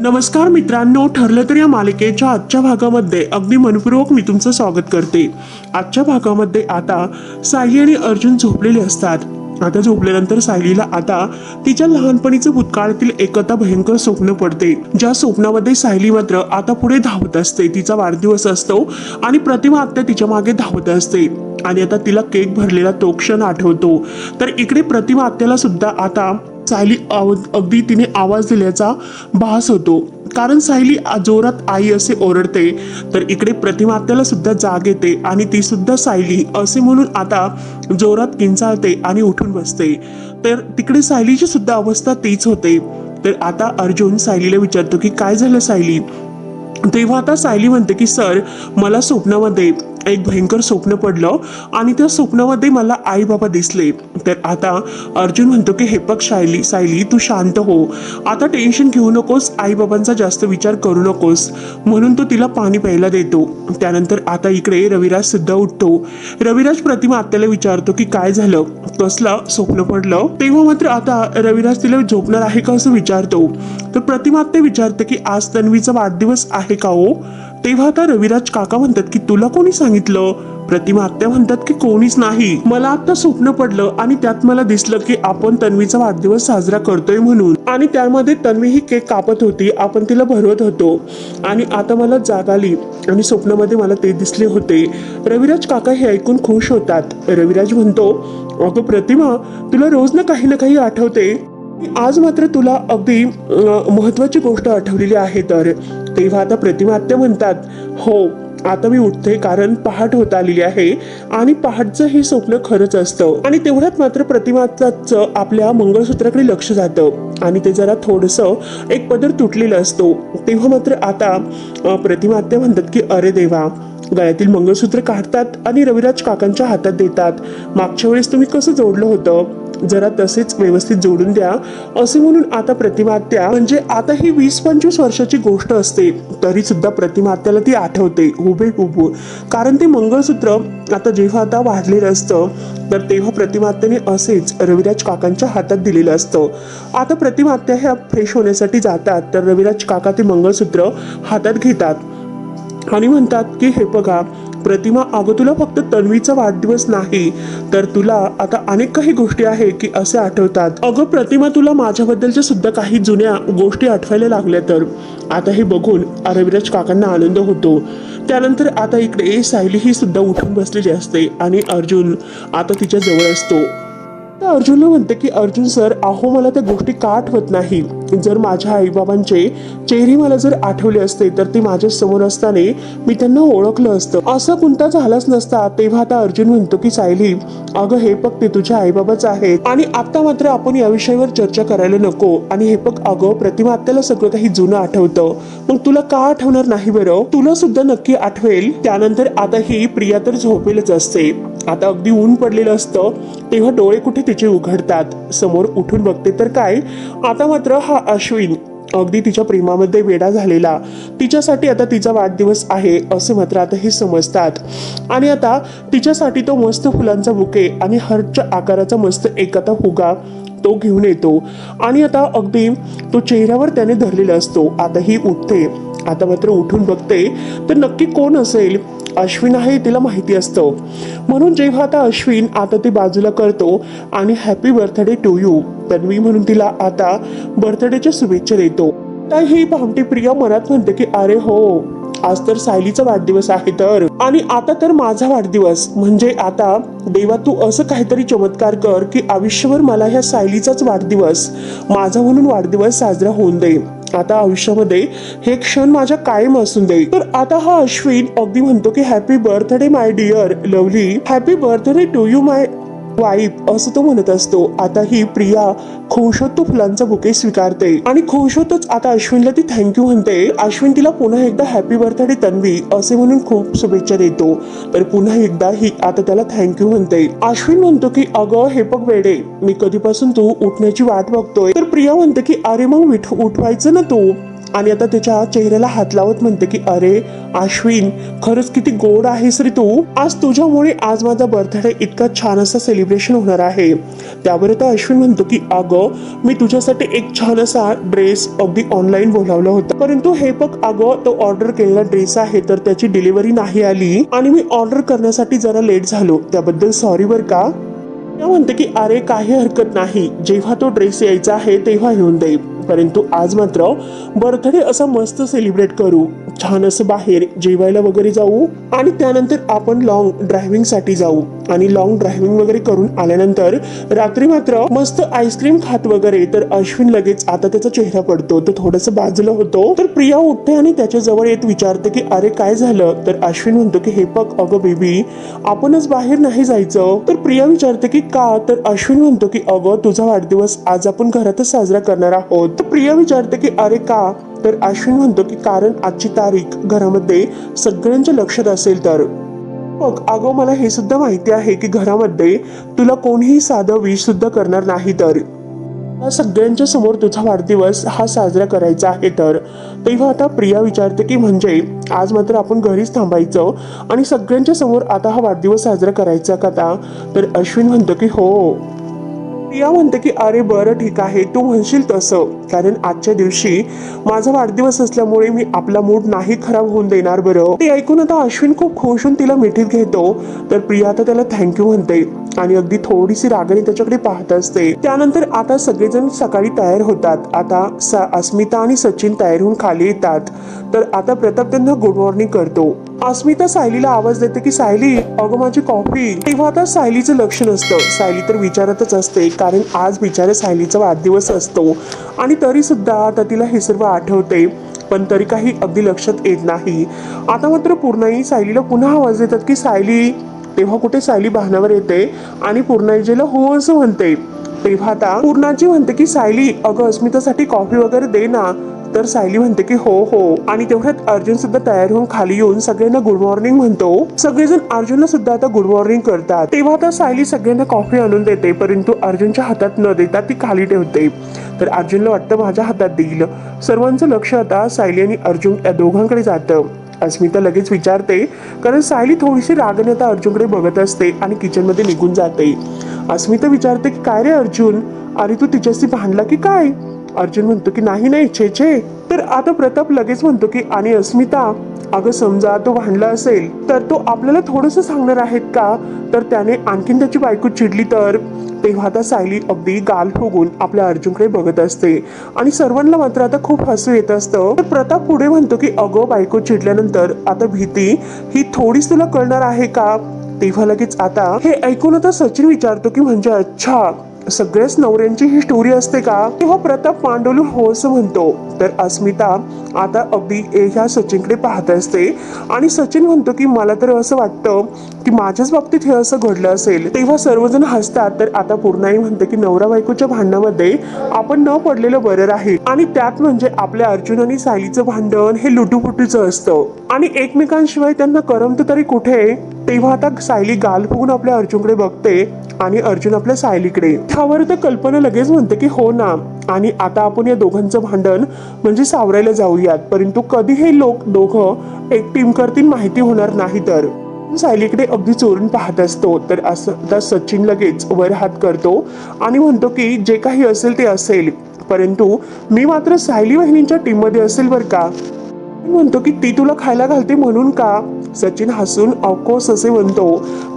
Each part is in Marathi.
नमस्कार मित्रांनो ठरलं तर या मालिकेच्या आजच्या भागामध्ये अगदी मनपूर्वक मी तुमचं स्वागत करते. आजच्या भागामध्ये आता सायली आणि अर्जुन झोपलेले असतात. आता झोपल्यानंतर सायलीला आता तिच्या लहानपणीचं भूतकाळातील एकता भयंकर स्वप्न पडते. ज्या स्वप्नामध्ये सायली मात्र आता पुढे धावत असते तिचा वाढदिवस असतो आणि प्रतिमा आत्या तिच्यामागे धावत असते. आणि आता तिला केक भरलेला तो क्षण आठवतो. तर इकडे प्रतिमा आत्याला सुद्धा आता सायली अगदी तिने आवाज दिल्याचा भास होतो. कारण सायली जोरात आई असे ओरडते तर इकडे प्रतिमात्याला सुद्धा जाग येते आणि ती सुद्धा सायली असे म्हणून आता जोरात किंचाळते आणि उठून बसते. तर तिकडे सायलीची सुद्धा अवस्था तीच होते. तर आता अर्जुन सायलीला विचारतो की काय झालं सायली? तेव्हा आता सायली म्हणते की सर मला स्वप्नामध्ये एक भयंकर स्वप्न पडलं आणि त्या स्वप्नामध्ये मला आई बाबा दिसले. तर आता अर्जुन म्हणतो की हे बघ सायली सायली तू शांत हो. आता टेन्शन घेऊ नकोस आई बाबांचा जास्त विचार करू नकोस. म्हणून तो तिला पाणी प्यायला देतो. त्यानंतर आता इकडे रविराज सुद्धा उठतो. रविराज प्रतिमा आत्याला विचारतो की काय झालं? कसलं स्वप्न पडलं? तेव्हा मात्र आता रविराज तिला झोपणार आहे का? असं विचारतो. तर प्रतिमा आत्या विचारते की आज तन्वीचा वाढदिवस आहे का हो? तेव्हा आता रविराज काका म्हणतात की तुला कोणी सांगितलं? प्रतिमा आत्या म्हणतात की कोणीच नाही. मला आता स्वप्न पडलं आणि त्यात मला दिसलं की आपण तन्वीचा वाढदिवस साजरा करतोय म्हणून. आणि त्यामध्ये तन्वी ही केक कापत होती. आपण तिला भरवत होतो. आणि आता मला जाग आली. आणि स्वप्नामध्ये मला ते दिसले होते. रविराज काका हे ऐकून खुश होतात. रविराज म्हणतो अगं प्रतिमा तुला रोज ना काही ना काही आठवते. आज मात्र तुला अगदी महत्वाची गोष्ट आठवलेली आहे तर. तेव्हा आता प्रतिमात्य म्हणतात हो आता मी उठते कारण पहाट होत आलेली आहे आणि पहाटचं हे स्वप्न खरंच असतं. आणि तेवढ्यात मात्र प्रतिमात्याचं आपल्या मंगळसूत्राकडे लक्ष जातं आणि ते जरा थोडंसं एक पदर तुटलेलं असतो. तेव्हा मात्र आता अं, प्रतिमा म्हणतात की अरे देवा गळ्यातील मंगळसूत्र काढतात आणि रविराज काकांच्या हातात देतात. मागच्या वेळेस तुम्ही कसं जोडलं होतं? जरा तसेच व्यवस्थित जोडून द्या. असे म्हणून आता प्रतिमात्या म्हणजे आता ही वीस पंचवीस वर्षाची गोष्ट असते तरी सुद्धा प्रतिमात्याला ती आठवते उभे उभू कारण ते मंगळसूत्र आता जेव्हा आता वाढलेलं असतं तर तेव्हा प्रतिमात्याने असेच रविराज काकांच्या हातात दिलेलं असतं. आता प्रतिमात्या ह्या फ्रेश होण्यासाठी जातात तर रविराज काका ते मंगळसूत्र हातात घेतात. आणि म्हणतात की हे बघा प्रतिमा अगं तुला फक्त तन्वीचा वाढदिवस नाही तर तुला आता अनेक काही गोष्टी आहे की असे आठवतात. अगं प्रतिमा तुला माझ्याबद्दलच्या सुद्धा काही जुन्या गोष्टी आठवायला लागल्या तर. आता हे बघून रविराज काकांना आनंद होतो. त्यानंतर आता इकडे सायली ही सुद्धा उठून बसलेली असते आणि अर्जुन आता तिच्या जवळ असतो. तर अर्जुनला म्हणते की अर्जुन सर अहो मला त्या गोष्टी का आठवत नाही? जर माझ्या आईबाबांचे चेहरे मला जर आठवले असते तर ते माझ्यासमोर असताना मी त्यांना ओळखलं असतं. असं कोणता झालाच नसता तेव्हा आता अर्जुन म्हणतो की सायली अगं हे बघ ते तुझ्या आईबाबाच आहेत. आणि आता मात्र आपण या विषयावर चर्चा करायला नको. आणि हे बघ अगं प्रतिमा आत्याला सगळं काही जुनं आठवतं. मग तुला का आठवणार नाही बरं? तुला सुद्धा नक्की आठवेल. त्यानंतर आता ही प्रिया तर झोपेलच असते. आता अगदी ऊन पडलेलं असतं तेव्हा डोळे कुठे तिचे उघडतात. समोर उठून बघते तर काय? आता मात्र हा अश्विन अगदी तिच्या प्रेमामध्ये वेडा झालेला. तिच्यासाठी आता तिचा वाढदिवस आहे असे मात्र आता हे समजतात. आणि आता तिच्यासाठी तो मस्त फुलांचा बुके आणि हर्टच्या आकाराचा मस्त एकता फुगा तो घेऊन येतो. आणि आता अगदी तो चेहऱ्यावर त्याने धरलेला असतो. आता ही उठते. आता मात्र उठून बघते तर नक्की कोण असेल? अश्विन आहे तिला माहिती असतं. म्हणून जेव्हा आता अश्विन आता ते बाजूला करतो आणि happy birthday to you Tanvi म्हणून तिला आता बर्थडेच्या शुभेच्छा देतो. तर ही भामटी प्रिया मनात म्हणते की अरे हो आज तर सायलीचा वाढदिवस आहे तर. आणि आता तर माझा वाढदिवस. म्हणजे आता देवा तू असं काहीतरी चमत्कार कर की आयुष्यभर मला ह्या सायलीचाच वाढदिवस माझा म्हणून वाढदिवस साजरा होऊन दे. आता आयुष्यामध्ये हे क्षण माझ्या कायम असून दे. तर आता हा अश्विन अगदी म्हणतो की happy birthday my dear lovely happy birthday to you my wife असं तो म्हणत असतो. आता ही प्रिया खुश तो फुलांचा बुके स्वीकारते. आणि खुश होतच आता अश्विनला ती थँक्यू म्हणते. अश्विन तिला पुन्हा एकदा हॅपी बर्थडे तन्वी असे म्हणून खूप शुभेच्छा देतो. तर पुन्हा एकदा ही आता त्याला थँक्यू म्हणते. अश्विन म्हणतो की अगं हे बघ वेडे मी कधीपासून तू उठण्याची वाट बघतोय. तर प्रिया म्हणते की अरे मग उठवायचं ना तू? आणि आता त्याच्या चेहऱ्याला हात लावत म्हणते की अरे आश्विन खरंच किती गोड आहेस रे तू. आज तुझ्यामुळे आज माझा बर्थडे इतका छान असा सेलिब्रेशन होणार आहे. त्यावर आता अश्विन म्हणतो की अगं मी तुझ्यासाठी एक छान असा ड्रेस अगदी ऑनलाईन बोलावला होता. परंतु हे बघ अगं तो ऑर्डर केलेला ड्रेस आहे तर त्याची डिलिव्हरी नाही आली आणि मी ऑर्डर करण्यासाठी जरा लेट झालो. त्याबद्दल सॉरी बर का? म्हणते की अरे काही हरकत नाही. जेव्हा तो ड्रेस यायचा आहे तेव्हा येऊन दे. परंतु आज मात्र बर्थडे असा मस्त सेलिब्रेट करू. छान असं बाहेर जेवायला वगैरे जाऊ आणि त्यानंतर आपण लॉंग ड्रायव्हिंगसाठी जाऊ. आणि लॉंग ड्रायव्हिंग वगैरे करून आल्यानंतर रात्री मात्र मस्त आईस्क्रीम खात वगैरे. तर अश्विन लगेच आता त्याचा चेहरा पडतो. तो थोडस बाजूला होतो. तर प्रिया उठते आणि त्याच्याजवळ येत विचारते की अरे काय झालं? तर अश्विन म्हणतो की हे बघ अगं बेबी आपणच बाहेर नाही जायचं. तर प्रिया विचारते की का? तर अश्विन म्हणतो की अगं तुझा वाढदिवस आज आपण घरातच साजरा करणार आहोत. तर प्रिया विचारते की अरे का? तर अश्विन म्हणतो की कारण आजची तारीख घरामध्ये सगळ्यांच्या लक्षात असेल तर. बघ अगं मला हे सुद्धा माहिती आहे की घरामध्ये तुला कोणीही साधं विष सुद्धा करणार नाही तर. सगळ्यांच्या समोर तुझा वाढदिवस हा साजरा करायचा आहे तर. तेव्हा आता प्रिया विचारते की म्हणजे आज मात्र आपण घरीच थांबायचं आणि सगळ्यांच्या समोर आता हा वाढदिवस साजरा करायचा का आता तर अश्विन म्हणतो की हो. प्रिया म्हणते की अरे बरं ठीक आहे. तू म्हणशील तसं. कारण आजच्या दिवशी माझा वाढदिवस असल्यामुळे मी आपला मूड नाही खराब होऊन देणार बरं. ते ऐकून आता अश्विन खूप खुश होऊन तिला मिठीत घेतो. तर प्रिया आता त्याला थँक्यू म्हणते. आणि अगदी थोडीशी रागाने त्याच्याकडे पाहत असते. त्यानंतर आता सगळेजण सकाळी तयार होतात. आता अस्मिता आणि सचिन तयार होऊन खाली येतात. तर आता प्रताप त्यांना गुड मॉर्निंग करतो. अस्मिता सायलीला आवाज देते की सायली अगं माझी कॉफी तेव्हा आता सायलीचं लक्ष नसतं. सायली तर विचारतच असते कारण आज बिचारे सायलीचा वाढदिवस असतो. आणि तरी सुद्धा आता तिला हे सर्व आठवते पण तरी काही अगदी लक्षात येत नाही. आता मात्र पूर्णाई सायलीला पुन्हा आवाज देतात की सायली तेव्हा कुठे सायली भानावर येते? आणि पूर्णाईजीला हो असं म्हणते. तेव्हा आता पूर्णाजी म्हणते की सायली अगं अस्मितासाठी कॉफी वगैरे दे ना. तर सायली म्हणते की हो हो. आणि तेवढ्यात अर्जुन सुद्धा तयार होऊन खाली येऊन सगळ्यांना गुड मॉर्निंग म्हणतो. सगळेजण अर्जुनला सुद्धा आता गुड मॉर्निंग करतात. तेव्हा आता सायली सगळ्यांना कॉफी आणून देते परंतु अर्जुनच्या हातात न देता ती खाली ठेवते. तर अर्जुनला वाटतं माझ्या हातात देईल. सर्वांचं लक्ष आता सायली आणि अर्जुन या दोघांकडे जातं. अस्मिता लगेच विचारते कारण सायली थोडीशी रागाने आता अर्जुनकडे बघत असते आणि किचनमध्ये निघून जाते. अस्मिता विचारते की काय रे अर्जुन? अरे तू तिच्याशी भांडला की काय? अर्जुन म्हणतो की नाही नाही छे छे. तर आता प्रताप लगेच म्हणतो की आणि अस्मिता अगं समजा तो भांडला असेल तर तो आपल्याला थोडंसं सांगणार आहेत का? तर त्याने आणखीन त्याची बायको चिडली तर तेव्हा आता सायली अगदी गाल फुगून आपल्या अर्जुनकडे बघत असते. आणि सर्वांना मात्र आता खूप हसू येत असतं. तर प्रताप पुढे म्हणतो की अगं बायको चिडल्यानंतर आता भीती ही थोडीच तुला कळणार आहे का? तेव्हा लगेच आता हे ऐकून आता सचिन विचारतो की म्हणजे अच्छा सगळ्याच नवऱ्यांची ही स्टोरी असते का? तेव्हा प्रताप पांडवलून हो असं म्हणतो. तर अस्मिता आता अगदी ए- ह्या सचिनकडे पाहत असते. आणि सचिन म्हणतो की मला तर असं वाटतं की माझ्याच बाबतीत हे असं घडलं असेल. तेव्हा सर्वजण हसतात. तर आता पूर्णाई म्हणते की नवरा बायकोच्या भांडणामध्ये आपण न पडलेलं बरं राहील. आणि त्यात म्हणजे आपल्या अर्जुन आणि सायलीचं भांडण हे लुटूपुटीचं असतं. आणि एकमेकांशिवाय त्यांना करमत तरी कुठे? तेव्हा आता सायली गाल फुगून आपल्या अर्जुनकडे बघते. आणि अर्जुन आपल्या सायलीकडे त्यावर तर कल्पना लगेच म्हणते की हो ना. आणि आता आपण या दोघांचं भांडण म्हणजे सावरायला जाऊयात. परंतु कधी हे लोक दोघं एक टीम करतील माहिती होणार नाही तर. सायलीकडे अगदी चोरून पाहत असतो. तर असं आता सचिन लगेच वर हात करतो आणि म्हणतो की जे काही असेल ते असेल. परंतु मी मात्र सायली वहिनींच्या टीममध्ये असेल बरं का. म्हणतो की ती तुला खायला घालते म्हणून का? सचिन हसून ऑफकोर्स असे म्हणतो.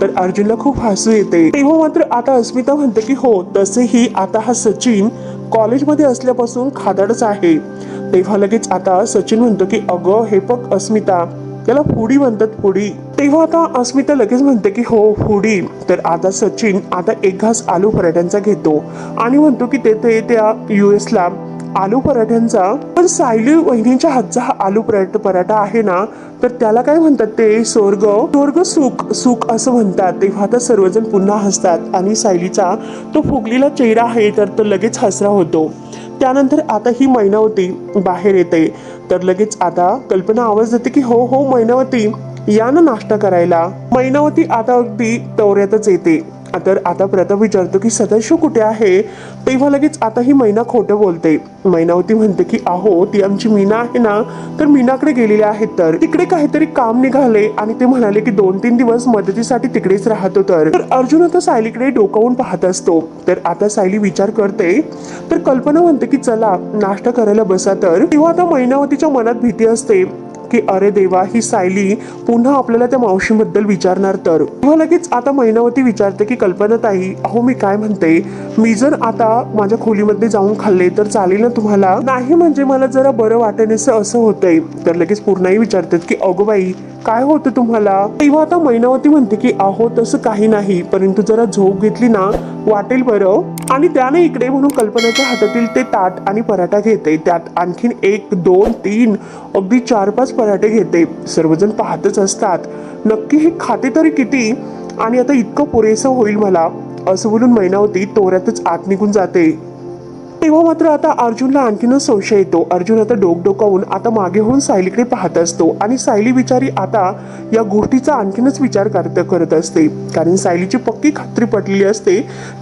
तर अर्जुनला खूप हसू येते. तेव्हा मात्र आता अस्मिता म्हणते की हो तसेही आता हा सचिन कॉलेजमध्ये असल्यापासून खादाडच आहे. तेव्हा लगेच आता सचिन म्हणतो की अगं हे बघ अस्मिता त्याला फुडी म्हणतात फुडी तेव्हा आता अस्मिता लगेच म्हणते की हो फुडी तर आता सचिन आता एक घास आलू पराठ्यांचा घेतो आणि म्हणतो की तेथे त्या US ला आलू पराठ्यांचा. पण सायली वहिनींच्या हातचा हा आलू पराठा पराठा आहे ना तर त्याला काय म्हणतात ते? स्वर्ग. स्वर्ग सुख सुख असं म्हणतात. तेव्हा तर सर्वजण पुन्हा हसतात आणि सायलीचा तो फुगलेला चेहरा आहे तर तो लगेच हसरा होतो. त्यानंतर आता ही मैनावती बाहेर येते. तर लगेच आता कल्पना आवाज देते की हो हो मैनावती या ना नाश्ता करायला. मैनावती आता अगदी दौऱ्यातच येते. तर आता प्रताप विचारतो की सदाशिव कुठे आहे? तेव्हा लगेच आता ही मैना खोटं बोलते. मैनावती म्हणते की आहो ती आमची मीना आहे ना तर मीनाकडे गेलेली आहेत तर तिकडे काहीतरी काम निघाले आणि ते म्हणाले की दोन तीन दिवस मदतीसाठी तिकडेच राहतो तर. तर अर्जुन आता सायलीकडे डोकावून पाहत असतो. तर आता सायली विचार करते. तर कल्पना म्हणते की चला नाश्ता करायला बसा तर. तेव्हा आता मैनावतीच्या मनात भीती असते. की अरे देवा ही सायली पुन्हा आपल्याला त्या मावशीबद्दल विचारणार तर. तेव्हा लगेच आता मैनावती विचारते की कल्पनाताई अहो मी काय म्हणते? मी जर आता माझ्या खोलीमध्ये जाऊन खाल्ले तर चालेल ना तुम्हाला? नाही म्हणजे मला जरा बरं वाटेनेसं असं होतंय. तर लगेच पूर्णाही विचारतात की अगो बाई काय होतं तुम्हाला? तेव्हा आता मैनावती म्हणते की आहो तसं काही नाही. परंतु जरा झोप घेतली ना वाटेल बरं. आणि त्याने इकडे म्हणून कल्पनाच्या हातातील ते ताट आणि पराठा घेते. त्यात आणखीन एक दोन तीन अगदी चार पाच पराठे घेते. सर्वजण पाहतच असतात. नक्की हे खाते तरी किती? आणि आता इतकं पुरेसं होईल मला असं बोलून मैनावती तोऱ्यातच आत निघून जाते. तेव्हा मात्र आता अर्जुनला आणखीनच संशय येतो. अर्जुन आता डोक डोकावून आता मागे होऊन सायलीकडे पाहत असतो आणि सायली बिचारी आता या गोष्टीचा आणखीनच विचार करत करत असते. कारण सायलीची पक्की खात्री पटलेली असते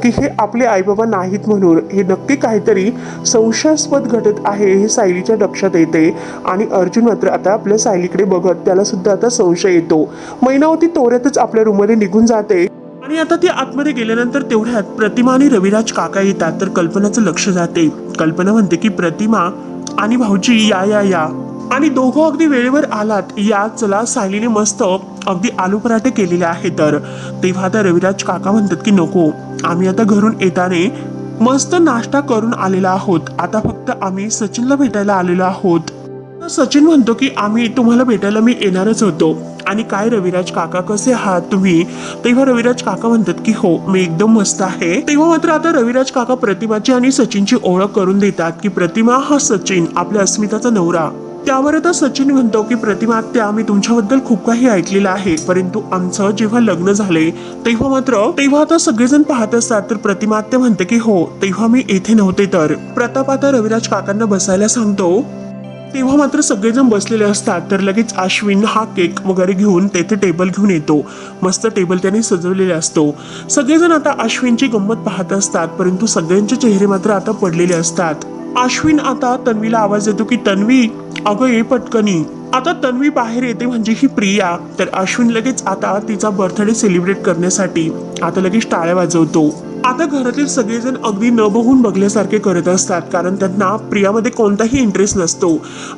की हे आपले आईबाबा नाहीत म्हणून हे नक्की काहीतरी संशयास्पद घटत आहे हे सायलीच्या लक्षात येते आणि अर्जुन मात्र आता आपल्या सायलीकडे बघत त्याला सुद्धा आता संशय येतो. मैनावती तोऱ्यातच आपल्या रूममध्ये निघून जाते. आणि आता ती आतमध्ये गेल्यानंतर तेवढ्यात प्रतिमा आणि रविराज काका येतात तर कल्पनाचं लक्ष जाते. कल्पना म्हणते की प्रतिमा आणि भाऊजी या या या. आणि दोघं अगदी वेळेवर आलात. या चला सायलीने मस्त अगदी आलू पराठे केलेले आहे तर. तेव्हा आता रविराज काका म्हणतात की नको आम्ही आता घरून येताने मस्त नाश्ता करून आलेला आहोत. आता फक्त आम्ही सचिनला भेटायला आलेलो आहोत. सचिन म्हणतो की आम्ही तुम्हाला भेटायला मी येणारच होतो. आणि काय रविराज काका कसे आहात तुम्ही? तेव्हा रविराज काका म्हणतात की हो मी एकदम मस्त आहे. तेव्हा मात्र आता रविराज काका प्रतिमाची आणि सचिनची ओळख करून देतात की प्रतिमा हा सचिन आपल्या अस्मिताचा नवरा. त्यावर आता सचिन म्हणतो की प्रतिमा आत्या मी तुमच्याबद्दल खूप काही ऐकलेलं आहे परंतु आमचं जेव्हा लग्न झाले तेव्हा मात्र तेव्हा आता सगळेजण पाहत असतात तर प्रतिमा आत्या म्हणते की हो तेव्हा मी येथे नव्हते तर. प्रताप आता रविराज काकांना बसायला सांगतो तेव्हा मात्र सगळेजण बसलेले असतात. तर लगेच अश्विन हा केक वगैरे घेऊन तेथे टेबल घेऊन येतो. मस्त टेबल त्याने सजवलेला असतो. सगळेजण आता अश्विनची गंमत पाहत असतात परंतु सगळ्यांचे चेहरे मात्र आता पडलेले असतात. अश्विन आता तन्वीला आवाज देतो की तन्वी अगं ये पटकनी आता तन्वी बाहेर येते म्हणजे ही प्रिया. तर अश्विन लगेच आता तिचा बर्थडे सेलिब्रेट करण्यासाठी. आता लगेच टाळ्या वाजवतो. आता घरातील सगळेजण अगदी न बघून बघल्यासारखे करत असतात कारण त्यांना प्रियामध्ये कोणताही इंटरेस्ट नसतो.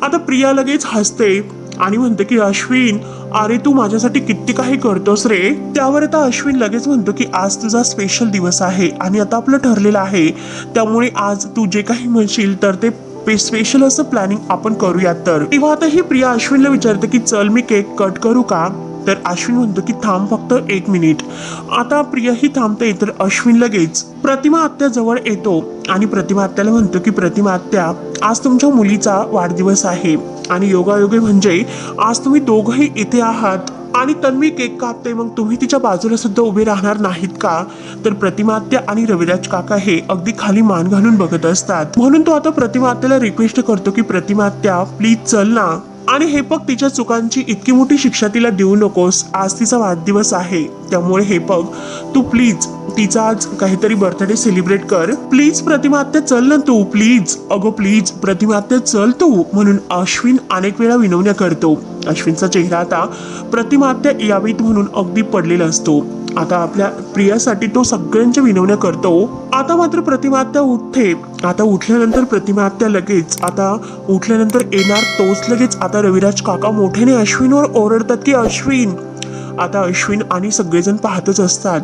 आता प्रिया लगेच हसते आणि म्हणते की अश्विन अरे तू माझ्यासाठी किती काही करतोस रे? त्यावर आता अश्विन लगेच म्हणतो की आज तुझा स्पेशल दिवस आहे आणि आता आपलं ठरलेलं आहे. त्यामुळे आज तू जे काही म्हणशील तर ते स्पेशल असं प्लॅनिंग आपण करूयात तर. तेव्हा आता ही प्रिया अश्विनला विचारते की चल मी केक कट करू का? तर अश्विन म्हणतो की थांब फक्त एक मिनिट. आता प्रियाही थांबते तर अश्विन लगेच प्रतिमा आत्या जवळ येतो. आणि प्रतिमा आत्याला म्हणतो की प्रतिमा आत्या आज तुमच्या मुलीचा वाढदिवस आहे. आणि योगायोगे म्हणजे आज तुम्ही दोघंही इथे आहात आणि तन्वी केक कापते मग तुम्ही तिच्या बाजूला सुद्धा उभे राहणार नाहीत का? तर प्रतिमात्या आणि रविराज काका हे अगदी खाली मान घालून बघत असतात. म्हणून तो आता प्रतिमात्याला रिक्वेस्ट करतो की प्रतिमात्या प्लीज चल ना. आणि हे बघ तिच्या चुकांची इतकी मोठी शिक्षा तिला देऊ नकोस. आज तिचा वाढदिवस आहे. त्यामुळे हे बघ तू प्लीज तिचा आज काहीतरी बर्थडे सेलिब्रेट कर. प्लीज प्रतिमात्या चल ना तू प्लीज अगो प्लीज प्रतिमात्या चल तू म्हणून अश्विन अनेक वेळा विनवण्या करतो. अश्विनचा चेहरा आता प्रतिमात्या यावीत म्हणून अगदी पडलेला असतो. आता आपल्या प्रियासाठी तो सगळ्यांच्या विनवण्या करतो. आता मात्र प्रतिमात्या उठते. आता उठल्यानंतर प्रतिमात्या लगेच आता उठल्यानंतर येणार तोच लगेच. आता रविराज काका मोठ्याने अश्विनवर ओरडतात की अश्विन आता अश्विन आणि सगळेजण पाहतच असतात.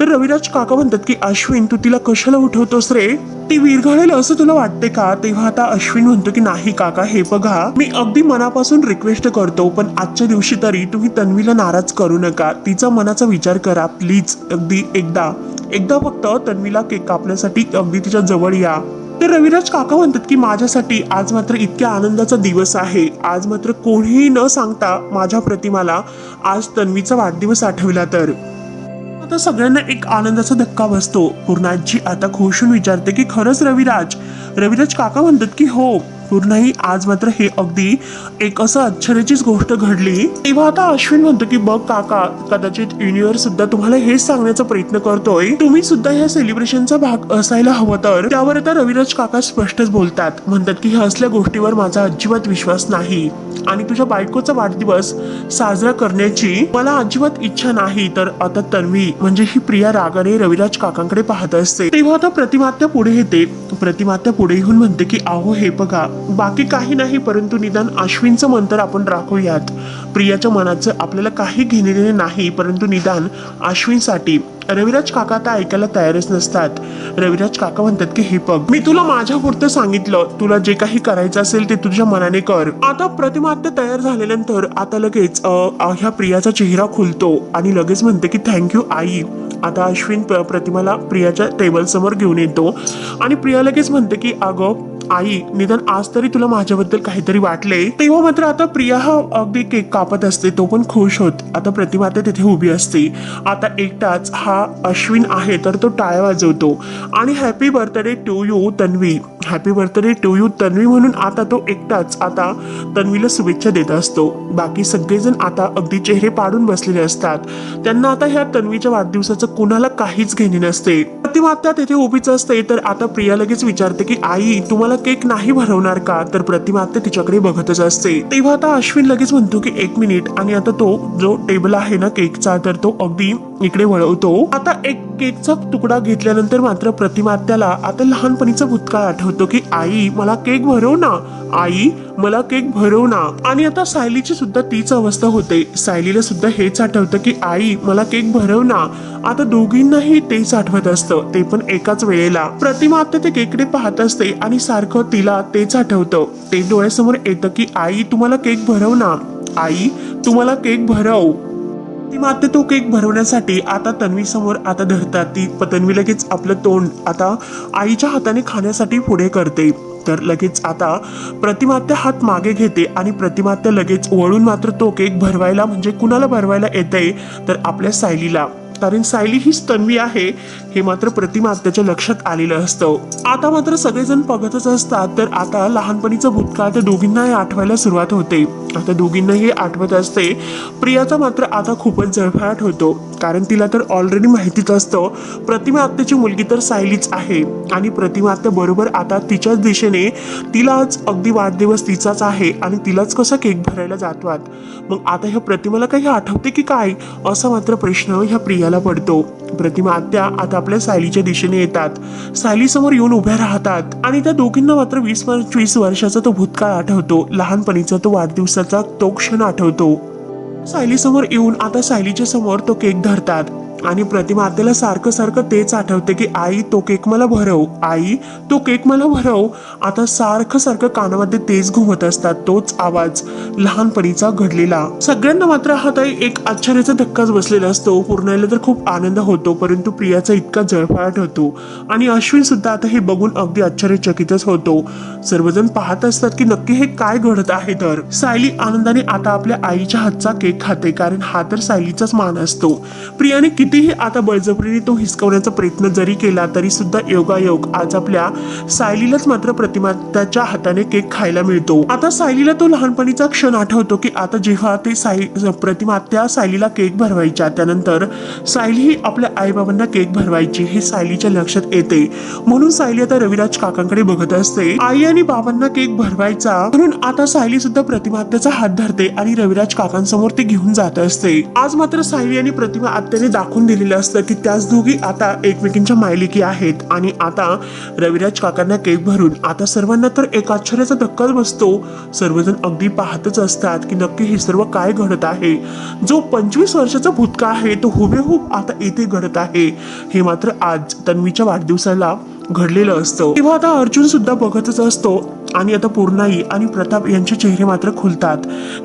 तर रविराज काका म्हणतात की अश्विन तू तिला कशाला उठवतोस रे? ती विरघळेल असं तुला वाटते का? तेव्हा आता अश्विन म्हणतो की नाही काका हे बघा मी अगदी मनापासून रिक्वेस्ट करतो पण आजच्या दिवशी तरी तुम्ही तन्वीला नाराज करू नका. तिचा मनाचा विचार करा प्लीज अगदी एकदा. एकदा फक्त तन्वीला केक कापण्यासाठी अगदी तिच्या जवळ या. तर रविराज काका म्हणतात की माझ्यासाठी आज मात्र इतक्या आनंदाचा दिवस आहे. आज मात्र कोणीही न सांगता माझ्या प्रतिमाला आज तन्वीचा वाढदिवस आठवला तर. आता सगळ्यांना एक आनंदाचा धक्का बसतो. पूर्णाजी आता खुशून विचारते की खरंच रविराज रविराज काका म्हणतात की हो. पूर्णही आज मात्र हे अगदी एक असं आश्चर्याचीच गोष्ट घडली. तेव्हा आता अश्विन म्हणतो की बघ काका कदाचित युनिव्हर्स सुद्धा तुम्हाला हेच सांगण्याचा प्रयत्न करतोय. तुम्ही सुद्धा ह्या सेलिब्रेशनचा भाग असायला हवं तर. त्यावर आता रविराज काका स्पष्टच बोलतात. म्हणतात की ह्या असल्या गोष्टीवर माझा अजिबात विश्वास नाही. आणि तुझ्या बायकोचा वाढदिवस साजरा करण्याची मला अजिबात इच्छा नाही. तर आता तन्वी म्हणजे ही प्रिया रागाने रविराज काकांकडे पाहत असते. तेव्हा आता प्रतिमात्या पुढे येते. प्रतिमात्या पुढे येऊन म्हणते की आहो हे बघा बाकी काही नाही परंतु निदान अश्विनचं मन तर आपण राखूयात. प्रियाच्या मनाचं आपल्याला काही घेणे देणे नाही परंतु निदान अश्विनसाठी. रविराज काका आता ऐकायला तयारच नसतात. रविराज काका म्हणतात की हे बघ मी तुला माझ्या पुरतं सांगितलं. तुला जे काही करायचं असेल ते तुझ्या मनाने कर. आता प्रतिमा तयार झाल्यानंतर आता लगेच ह्या प्रियाचा चेहरा खुलतो आणि लगेच म्हणते की थँक्यू आई. आता अश्विन प्र- प्रतिमाला प्रियाच्या टेबल समोर घेऊन येतो. आणि प्रिया लगेच म्हणते की अगं आई निदान आज तरी तुला माझ्याबद्दल काहीतरी वाटले? तेव्हा मात्र आता प्रिया हा अगदी केक कापत असते तो पण खुश होत. आता प्रतिमा आता तिथे उभी असते. आता एकटाच हा अश्विन आहे तर तो टाळ्या वाजवतो. आणि happy birthday to you Tanvi. Happy birthday to you Tanvi म्हणून आता तो एकटाच. आता तन्वीला शुभेच्छा देत असतो. बाकी सगळेजण आता अगदी चेहरे पाडून बसलेले असतात. त्यांना आता ह्या तन्वीच्या वाढदिवसाचं कुणाला काहीच घेणे नसते. प्रतिमा आता तिथे उभीच असते तर आता प्रिया लगेच विचारते की आई तुम्हाला केक नाही भरवणार का? तर प्रतिमा आता तिच्याकडे बघतच असते. तेव्हा आता अश्विन लगेच म्हणतो की एक मिनिट. आणि आता तो जो टेबल आहे ना केकचा तर तो अगदी इकडे वळवतो. आता एक केकचा तुकडा घेतल्यानंतर मात्र प्रतिमा त्याला आता लहानपणीचा भूतकाळ आठवतो की आई मला केक भरव ना आई मला केक भरव ना आणि आता सायलीची सुद्धा तीच अवस्था होते. सायलीला सुद्धा हेच आठवतं की आई मला केक भरव ना आता दोघींनाही तेच आठवत असतं. ते पण एकाच वेळेला. प्रतिमा आता ते केकडे पाहत असते आणि सारखं तिला तेच आठवतं. ते डोळ्यासमोर येतं की आई तुम्हाला केक भरव ना आई तुम्हाला केक भरव. ती मात्र तो केक भरवण्यासाठी आता तन्वी समोर आता धरतात. ती प- तन्वी लगेच आपलं तोंड आता आईच्या हाताने खाण्यासाठी पुढे करते. तर लगेच आता प्रतिमात्या हात मागे घेते आणि प्रतिमात्या लगेच वळून मात्र तो केक भरवायला म्हणजे कुणाला भरवायला येते तर आपल्या सायलीला. कारण सायली हीच तन्वी आहे हे मात्र प्रतिमा त्याच्या लक्षात आलेलं असतं. आता मात्र सगळेजण बघतच असतात तर आता लहानपणीचं भूतकाळ त्या दोघींनाही आठवायला सुरुवात होते. आता दोघींनाही आठवत असते प्रियाचा मात्र आता खूपच जळफळाट होतो. कारण तिला तर ऑलरेडी माहितीच असतं प्रतिमा आत्याची मुलगी तर सायलीच आहे. आणि प्रतिमा आत्या बरोबर आता तिच्याच दिशेने तिलाच अगदी वाढदिवस तिचाच आहे आणि तिलाच कसा केक भरायला जातवात. मग आता ह्या प्रतिमाला काही आठवते की काय? असा मात्र प्रश्न ह्या प्रिया प्रियाला पडतो. प्रतिमा आत्या आता आपल्या सायलीच्या दिशेने येतात. सायली समोर येऊन उभ्या राहतात आणि त्या दोघींना मात्र वीस पंचवीस वर्षाचा तो भूतकाळ आठवतो. लहानपणीचा तो वाढदिवसाचा तो क्षण आठवतो. सायली समोर येऊन आता सायलीच्या समोर तो केक धरतात. आणि प्रतिमा आपल्याला सारखं सारखं तेच आठवते की आई तो केक मला भरव. आई तो केक मला भरव. आता सारखं सारखं कानामध्ये तेच घुमत असतात तोच आवाज लहानपणीचा घडलेला. सगळ्यांना मात्र हा ताई एक आश्चर्याचा धक्काच बसलेला असतो. पूर्णाला तर खूप आनंद होतो परंतु प्रियाचा इतका जळफळाट होतो. आणि अश्विन सुद्धा आता हे बघून अगदी आश्चर्यचकितच होतो. सर्वजण पाहत असतात की नक्की हे काय घडत आहे तर. सायली आनंदाने आता आपल्या आईच्या हातचा केक खाते कारण हा तर सायलीचाच मान असतो. प्रियाने किती कितीही आता बळजबरीने तो हिसकवण्याचा प्रयत्न जरी केला तरी सुद्धा योगायोग आज आपल्या सायलीलाच मात्र प्रतिमात्याच्या हाताने केक खायला मिळतो. आता सायलीला तो लहानपणीचा क्षण आठवतो की आता जेव्हा ते साई प्रतिमा त्या सायलीला केक भरवायच्या त्यानंतर सायली ही आपल्या आईबाबांना केक भरवायची हे सायलीच्या लक्षात येते. म्हणून सायली आता रविराज काकांकडे बघत असते. आई आणि बाबांना केक भरवायचा म्हणून आता सायली सुद्धा प्रतिमात्याचा हात धरते आणि रविराज काकांसमोर ते घेऊन जात असते. आज मात्र सायली आणि प्रतिमा आत्याने दाखवून दिलेलं असतं की त्याच दोघी आता एकमेकींच्या मायलिकी आहेत. आणि आता रविराज काकांना केक भरून आता सर्वांना तर एक आश्चर्याचा धक्काच बसतो. सर्वजण अगदी पाहतच असतात की नक्की हे सर्व काय घडत आहे. जो पंचवीस वर्षाचा भूतका आहे तो हुबेहूब आता इथे घडत आहे. हे मात्र आज तन्वीच्या वाढदिवसाला घडलेलं असतं. तेव्हा आता अर्जुन सुद्धा बघतच असतो. आणि आता पूर्णाई आणि प्रताप यांचे चेहरे मात्र खुलतात.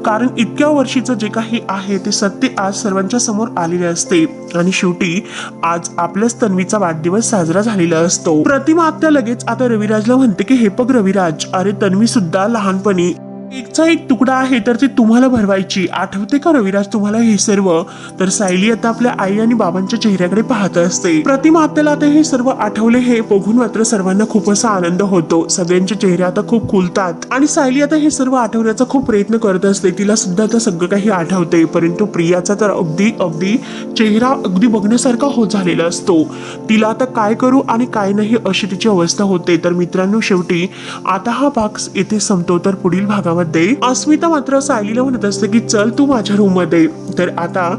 कारण इतक्या वर्षीचं जे काही आहे ते सत्य आज सर्वांच्या समोर आलेले असते. आणि शेवटी आज आपल्याच तन्वीचा वाढदिवस साजरा झालेला असतो. प्रतिमा आत्या लगेच आता रविराजला म्हणते की हे पग रविराज अरे तन्वी सुद्धा लहानपणी केकचा एक तुकडा आहे तर ते तुम्हाला भरवायची. आठवते का रविराज तुम्हाला हे सर्व? तर सायली आता आपल्या आई आणि बाबांच्या चेहऱ्याकडे पाहत असते. प्रतिमा आपल्याला आता हे सर्व आठवले हे बघून मात्र सर्वांना खूप असा आनंद होतो. सगळ्यांचे चेहरे आता खूप खुलतात. आणि सायली आता हे सर्व आठवण्याचा खूप प्रयत्न करत असते. तिला सुद्धा आता सगळं काही आठवते. परंतु प्रियाचा तर अगदी अगदी चेहरा अगदी बघण्यासारखा होत झालेला असतो. तिला आता काय करू आणि काय नाही अशी तिची अवस्था होते. तर मित्रांनो शेवटी आता हा भाग येथे संपतो. तर पुढील भागामध्ये अस्मिता मात्र सायलीला म्हणत असते की चल तू माझ्या रूममध्ये. तर आता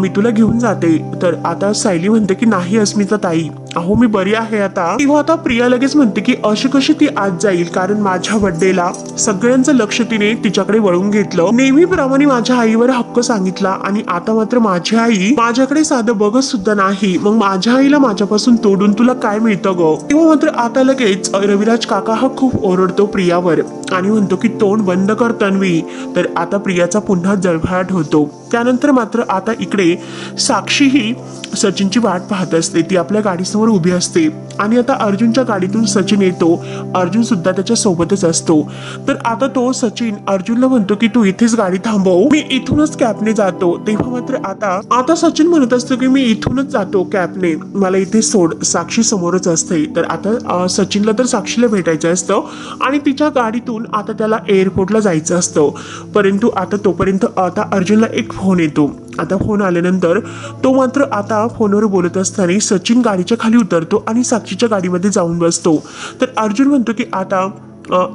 मी तुला घेऊन जाते. तर आता सायली म्हणते की नाही अस्मिता ताई. अहो मी बरी आहे आता. तेव्हा आता प्रिया लगेच म्हणते की अशी कशी ती आज जाईल? कारण माझ्या बड्डेला सगळ्यांचं लक्ष तिने तिच्याकडे वळून घेतलं. नेहमीप्रमाणे माझ्या आईवर हक्क सांगितला आणि आता मात्र माझी आई माझ्याकडे साधं बघत सुद्धा नाही. मग माझ्या आईला माझ्यापासून तोडून तुला काय मिळतं ग? तेव्हा मात्र आता लगेच रविराज काका हा खूप ओरडतो प्रियावर आणि म्हणतो की तोंड बंद कर तन्वी. तर आता प्रियाचा पुन्हा जळभाट होतो. त्यानंतर मात्र आता इकडे साक्षी ही सचिनची वाट पाहत असते. ती आपल्या गाडीसमोर उभी असते आणि आता अर्जुनच्या गाडीतून सचिन येतो. अर्जुन सुद्धा त्याच्या सोबतच असतो. तर आता तो सचिन अर्जुनला म्हणतो की तू इथेच गाडी थांबव. मी इथूनच कॅबने जातो. तेव्हा मात्र आता आता सचिन म्हणत असतो की मी इथूनच जातो कॅबने. मला इथे सोड. साक्षी समोरच असते. तर आता सचिनला तर साक्षीला भेटायचं असतं आणि तिच्या गाडीतून आता त्याला एअरपोर्टला जायचं असतं. परंतु आता तोपर्यंत आता अर्जुनला एक फोन फोन येतो. आता फोन आल्यानंतर तो मात्र आता फोनवर बोलत असताना सचिन गाडीच्या खाली उतरतो आणि साक्षीच्या गाडीमध्ये जाऊन बसतो. तर अर्जुन म्हणतो की आता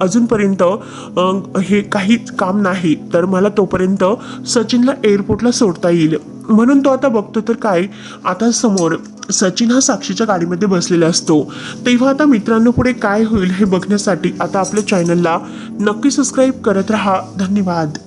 अजूनपर्यंत हे काही काम नाही. तर मला तोपर्यंत सचिनला एअरपोर्टला सोडता येईल. म्हणून तो आता बघतो तर काय? आता समोर सचिन हा साक्षीच्या गाडीमध्ये बसलेला असतो. तेव्हा आता मित्रांनो पुढे काय होईल हे बघण्यासाठी आता आपल्या चॅनलला नक्की सबस्क्राईब करत राहा. धन्यवाद.